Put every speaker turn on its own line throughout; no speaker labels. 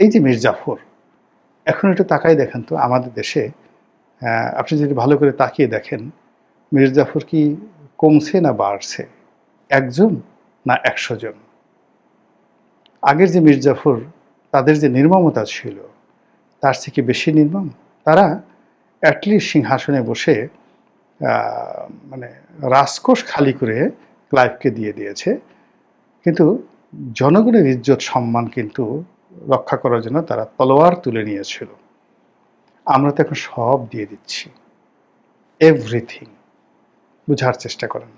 এই যে মির্জাফর এখন একটু তাকাই দেখেন তো আমাদের দেশে আপনি যদি ভালো করে তাকিয়ে দেখেন মির্জাফর কি কমছে না বাড়ছে? একজন না একশো জন? আগের যে মির্জাফর তাদের যে নির্মমতা ছিল, তার থেকে বেশি নির্মম? তারা অ্যাটলিস্ট সিংহাসনে বসে মানে রাজকোষ খালি করে ক্লাইভকে দিয়ে দিয়েছে। কিন্তু জনগণের ইজ্জত সম্মান কিন্তু রক্ষা করার জন্য তারা তলোয়ার তুলে নিয়েছিল। আমরা তো এখন সব দিয়ে দিচ্ছি। এভরিথিং বুঝার চেষ্টা করেন।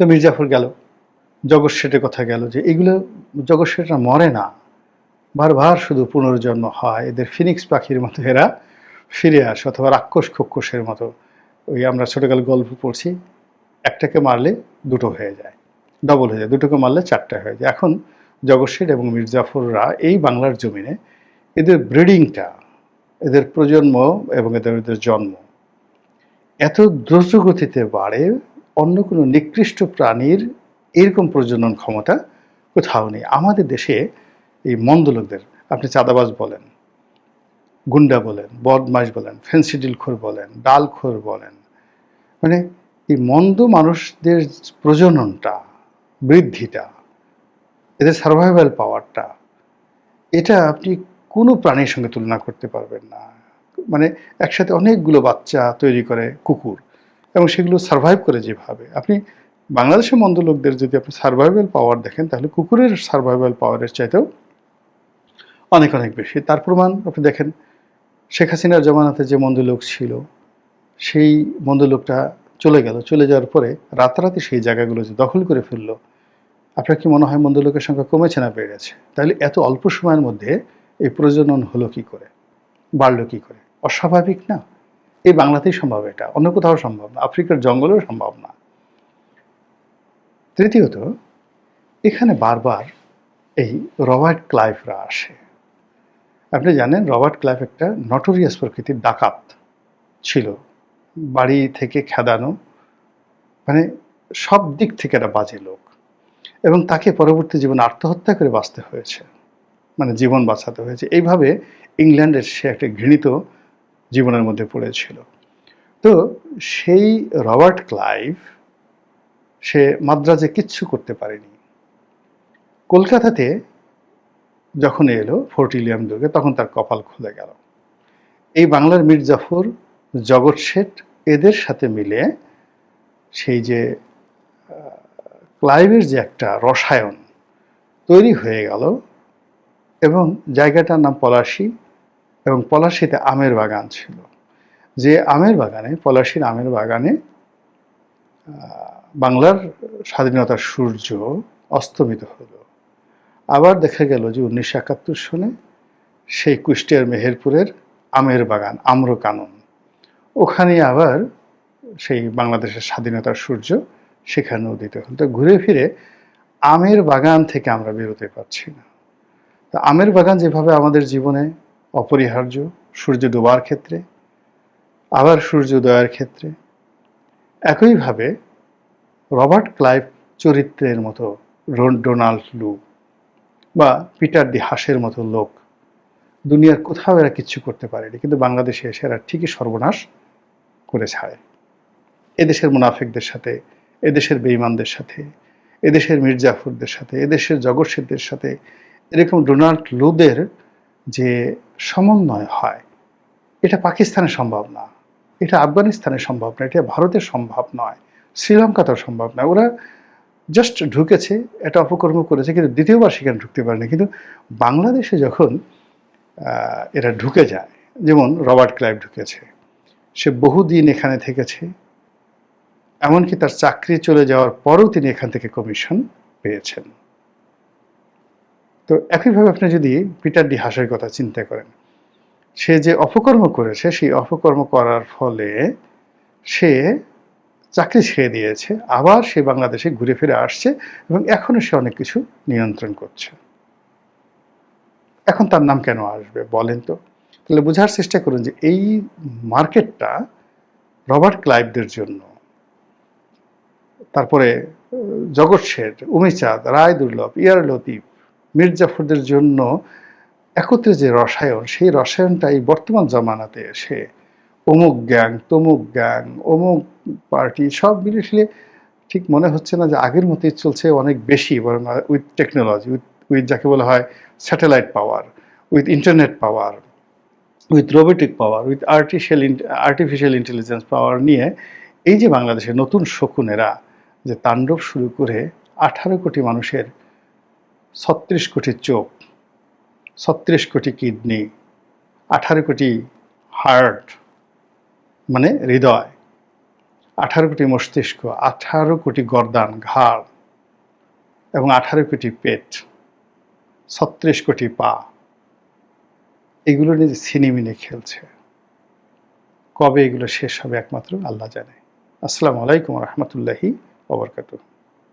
তো মির্জাফর গেল। জগৎ শেঠের কথা গেল যে এগুলো জগৎ শেঠরা মরে না। বারবার শুধু পুনর্জন্ম হয়। এদের ফিনিক্স পাখির মতো এরা ফিরে আসে অথবা রাক্ষস খক্ষসের মতো। ওই আমরা ছোটকাল গল্প পড়ছি। একটাকে মারলে দুটো হয়ে যায়। ডবল হয়ে যায়। দুটোকে মারলে চারটা হয়ে যায়। এখন জগৎ এবং মির্জাফররা এই বাংলার জমিনে এদের ব্রিডিংটা, এদের প্রজন্ম এবং এদের এদের জন্ম এত দ্রুত গতিতে বাড়ে, অন্য কোনো নিকৃষ্ট প্রাণীর এরকম প্রজনন ক্ষমতা কোথাও নেই। আমাদের দেশে এই মন্দ লোকদের আপনি চাঁদাবাজ বলেন, গুন্ডা বলেন বদমাস বলেন ফেন্সিডিলখোর বলেন, ডালখোর বলেন মানে এই মন্দ মানুষদের প্রজননটা, বৃদ্ধিটা এদের সার্ভাইভাল পাওয়ারটা এটা আপনি কোনো প্রাণীর সঙ্গে তুলনা করতে পারবেন না। মানে একসাথে অনেকগুলো বাচ্চা তৈরি করে কুকুর এবং সেগুলো সার্ভাইভ করে যেভাবে। আপনি বাংলাদেশের মন্দ লোকদের যদি আপনি সার্ভাইভাল পাওয়ার দেখেন, তাহলে কুকুরের সার্ভাইভাল পাওয়ারের চাইতেও অনেক অনেক বেশি। তার প্রমাণ আপনি দেখেন, শেখ হাসিনার জমানাতে যে মন্দ লোক ছিল, সেই মন্দ লোকটা চলে গেল। চলে যাওয়ার পরে রাতারাতি সেই জায়গাগুলো যে দখল করে ফেলল। আপনার কি মনে হয় মন্দ লোকের সংখ্যা কমেছে না বেড়েছে? তাহলে এত অল্প সময়ের মধ্যে এই প্রজনন হলো কি করে? বাড়লো কি করে? অস্বাভাবিক না? এই বাংলাতেই সম্ভব এটা। অন্য কোথাও সম্ভব না। আফ্রিকার জঙ্গলেও সম্ভব না। তৃতীয়ত, এখানে বারবার এই রবার্ট ক্লাইভরা আসে। আপনি জানেন, রবার্ট ক্লাইভ একটা নটোরিয়াস প্রকৃতির ডাকাত ছিল। বাড়ি থেকে খেদানো মানে সব দিক থেকে একটা বাজে লোক। এবং তাকে পরবর্তী জীবন আত্মহত্যা করে বাঁচতে হয়েছে মানে জীবন বাঁচাতে হয়েছে। এইভাবে ইংল্যান্ডের সে একটা ঘৃণিত জীবনের মধ্যে পড়েছিল। তো সেই রবার্ট ক্লাইভ, সে মাদ্রাজে কিচ্ছু করতে পারেনি। কলকাতাতে যখন এলো ফোর্ট ইলিয়াম দুর্গে, তখন তার কপাল খুলে গেল। এই বাংলার মীর জাফর জগৎ শেঠ, এদের সাথে মিলে সেই যে ক্লাইভের যে একটা রসায়ন তৈরি হয়ে গেল এবং জায়গাটার নাম পলাশী এবং পলাশীতে আমের বাগান ছিল। যে আমের বাগানে, পলাশীর আমের বাগানে বাংলার স্বাধীনতার সূর্য অস্তমিত হলো। আবার দেখা গেল যে উনিশশো একাত্তর সনে সেই কুষ্টিয়ার মেহেরপুরের আমের বাগান, আম্রকানন। ওখানে আবার সেই বাংলাদেশের স্বাধীনতার সূর্য সেখানে উদিত হল তো ঘুরে ফিরে আমের বাগান থেকে আমরা বেরোতে পারছি না। তো আমের বাগান যেভাবে আমাদের জীবনে অপরিহার্য, সূর্য ডোবার ক্ষেত্রে, আবার সূর্যোদয়ের ক্ষেত্রে, একইভাবে রবার্ট ক্লাইভ চরিত্রের মতো ডোনাল্ড লু বা পিটার দি হাসের মতো লোক দুনিয়ার কোথাও এরা কিচ্ছু করতে পারেনি। কিন্তু বাংলাদেশে এসে এরা ঠিকই সর্বনাশ করে ছাড়ে। এদেশের মুনাফেকদের সাথে এদেশের বেঈমানদের সাথে, এদেশের মির্জাফরদের সাথে, এদেশের জগৎসেদের সাথে, এরকম ডোনাল্ড লুদের যে সমন্বয় হয়, এটা পাকিস্তানে সম্ভব না, এটা আফগানিস্তানে সম্ভব না, এটা ভারতে সম্ভব নয়, শ্রীলঙ্কাতেও সম্ভব নয় ওরা জাস্ট ঢুকেছে এটা অপকর্ম করেছে, কিন্তু দ্বিতীয়বার সেখানে ঢুকতে পারেনি কিন্তু বাংলাদেশে যখন এরা ঢুকে যায়, যেমন রবার্ট ক্লাইভ ঢুকেছে, সে বহুদিন এখানে থেকেছে এমনকি তার চাকরি চলে যাওয়ার পরেও তিনি এখান থেকে কমিশন পেয়েছেন। তো একইভাবে আপনি যদি পিটার ডি হাসের কথা চিন্তা করেন, সে যে অপকর্ম করেছে, সেই অপকর্ম করার ফলে সে চাকরি ছেড়ে দিয়েছে, আবার সে বাংলাদেশে ঘুরে ফিরে আসছে এবং এখনও সে অনেক কিছু নিয়ন্ত্রণ করছে। এখন তার নাম কেন আসবে বলেন তো? তাহলে বোঝার চেষ্টা করুন যে এই মার্কেটটা রবার্ট ক্লাইভদের জন্য তারপরে, জগৎ শেঠ উমিচাঁদ রায় দুর্লভ, ইয়ার লতিফ, মির্জাফরদের জন্য একত্রে যে রসায়ন, সেই রসায়নটা এই বর্তমান জমানাতে এসে অমুক গ্যাং, তমুক গ্যাং, অমুক পার্টি সব মিলিয়ে ঠিক মনে হচ্ছে না যে আগের মতোই চলছে অনেক বেশি, বরং উইথ টেকনোলজি, উইথ উইথ যাকে বলা হয় satellite power, with internet power, with robotic power, with artificial artificial intelligence power নিয়ে এই যে বাংলাদেশের নতুন শকুনেরা যে তাণ্ডব শুরু করে আঠারো কোটি মানুষের ছত্রিশ কোটি চোখ, ছত্রিশ কোটি কিডনি, আঠারো কোটি হার্ট মানে হৃদয়, আঠারো কোটি মস্তিষ্ক, আঠারো কোটি গর্দান, ঘাড় এবং আঠারো কোটি পেট, ছত্রিশ কোটি পা। এগুলো নিয়ে যে ছিনিমিনি খেলছে। কবে এগুলো শেষ হবে একমাত্র আল্লাহ জানে। আসসালামু আলাইকুম রহমতুল্লাহি ওবরকাতুহ